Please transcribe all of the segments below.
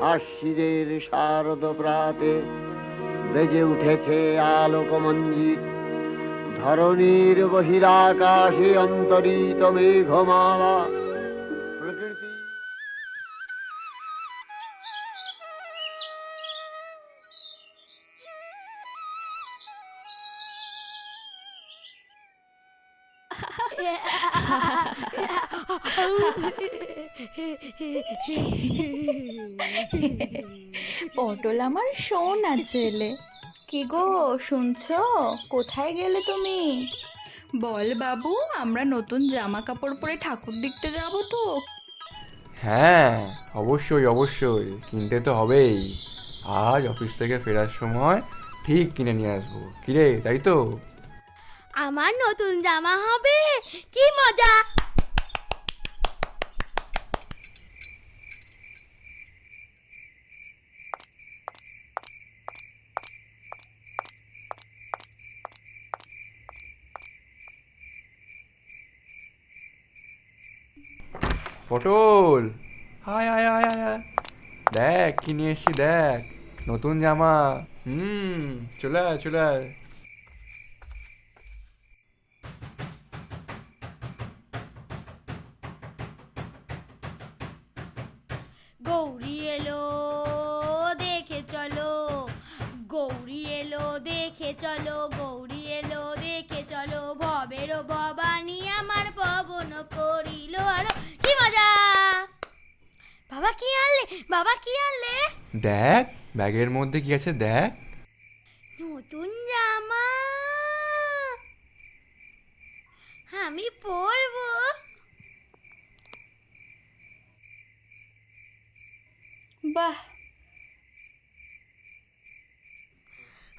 আশ্বিদের শারদ প্রাতে বেজে উঠেছে আলোক মঞ্জিত ধরণীর বহিরাকাশে অন্তরিত মেঘমালা। প্রকৃতি পটল আমার সোনা ছেলে। কি গো শুনছো? কোথায় গেলে তুমি? বল বাবু আমরা নতুন জামা কাপড় পরে ঠাকুর দেখতে যাব তো। হ্যাঁ অবশ্যই অবশ্যই। কিনতে তো হবেই। আজ অফিস থেকে ফেরার সময় ঠিক কিনে নিয়ে আসব। কিরে তাই তো? আমার নতুন জামা হবে? কি মজা! পটল। হায় হায় হায় হায়। দেখ কি নিয়ে এসছি দেখ। নতুন জামা। হুম চলে আয় চলে আয়। গৌরী এলো দেখে চলো। গৌরী এলো দেখে চলো। গৌরী এলো দেখে চলো। ভবের ভবানী আমার পবন কি আনলে? বাবা কি আনলে? দেখ ব্যাগের মধ্যে কি আছে দেখ। নতুন জামা। আমি পরবো। বাহ।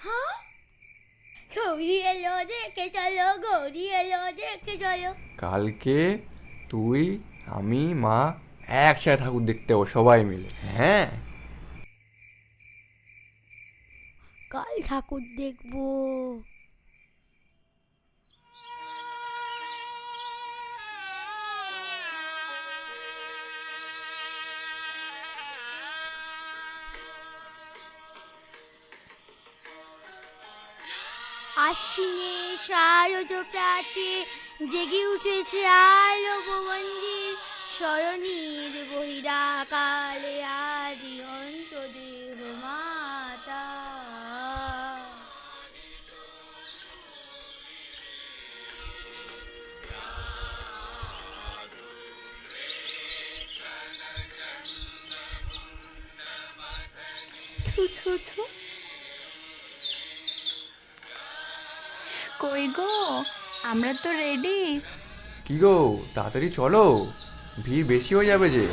হ্যাঁ? গৌরী এলো দেখে চলো গৌরী এলো দেখে চলো। কালকে তুই আমি মা একসাথে ঠাকুর দেখতে যাব সবাই মিলে। হ্যাঁ। কাল ঠাকুর দেখব। আশ্বিনে শারদ প্রাতে জেগে উঠেছে আলো মঞ্জির বহিরা বহিরাকালে আজি অন্ত দেহ মাতা। থু থু থু। কই গো আমরা তো রেডি কি গো তাড়াতাড়ি চলো। ভিড় বেশি হয়ে যাবে যে।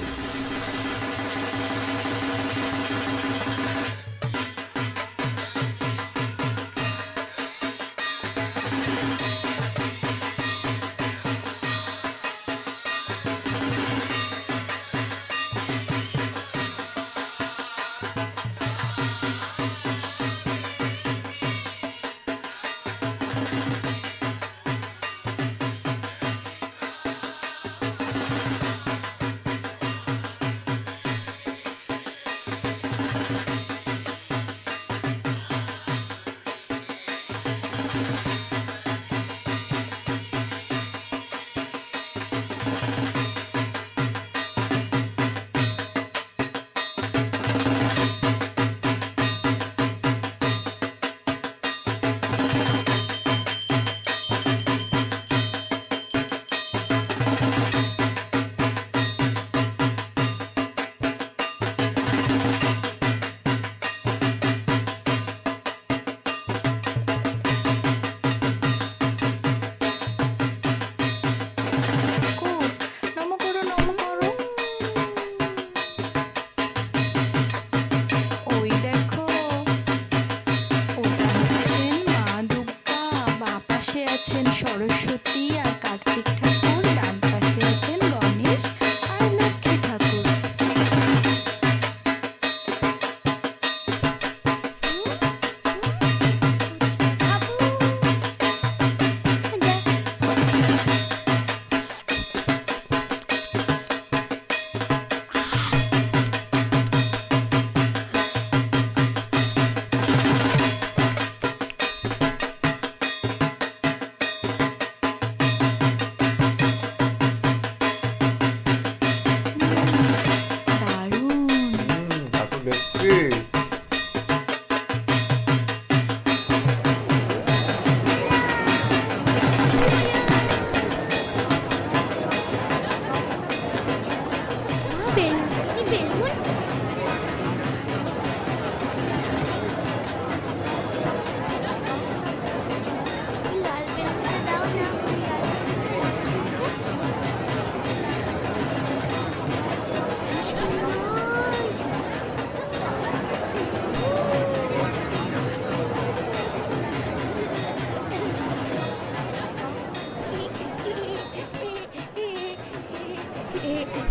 Yeah.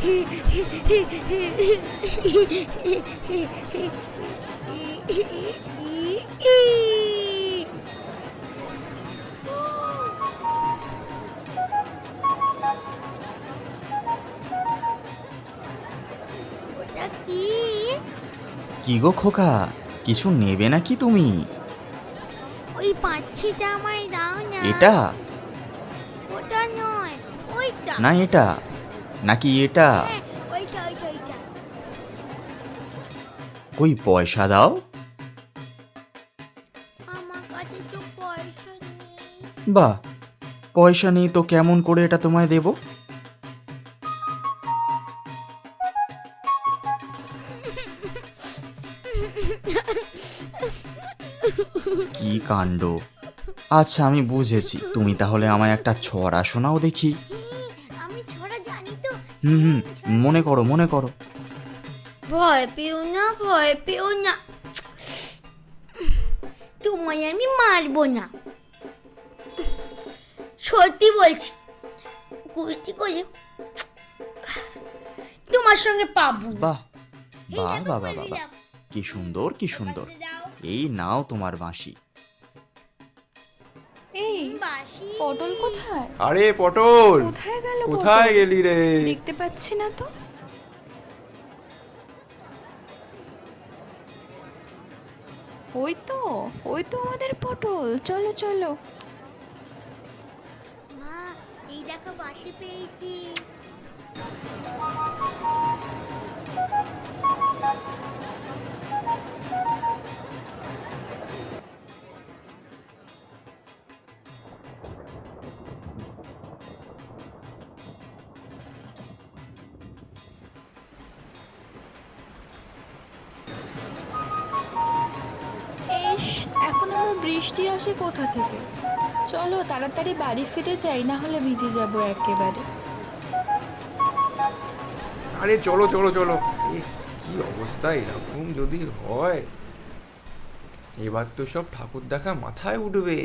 কি কি গো খোকা? কিছু নেবে নাকি তুমি? ওই পাচ্ছিটা আমায় দাও না। এটা? ওটা নয় ওইটা। না এটা। নাকি এটা? কই, পয়সা দাও? তো পয়সা নেই তো কেমন করে এটা তোমায় দেব? কি কাণ্ড? আচ্ছা আমি বুঝেছি। তুমি তাহলে আমায় একটা ছড়া শোনাও দেখি। হুম হুম মনে করো মনে করো। ভয় পেও না ভয় পেও না। তোমায় আমি মারবো না। সত্যি বলছি কুস্তি করে তোমার সঙ্গে পাবো না। বাহ বাহ বাহ বাহ বাহ। কি সুন্দর কি সুন্দর। এই নাও তোমার বাঁশি। বাঁশি পটল কোথায়? আরে পটল। কোথায় গেল কোথায়? গেলি রে? দেখতে পাচ্ছি না তো। ওই তো ওই তো আমাদের পটল। চলো চলো। মা এই দেখো বাঁশি পেয়েছি। বৃষ্টি আসে কোথা থেকে? চলো তাড়াতাড়ি বাড়ি ফিরে যাই, না হলে ভিজে যাব একেবারে। আরে চলো চলো চলো। কি অবস্থা? এরকম যদি হয়, এবার তো সব ঠাকুর দেখা মাথায় উঠবে।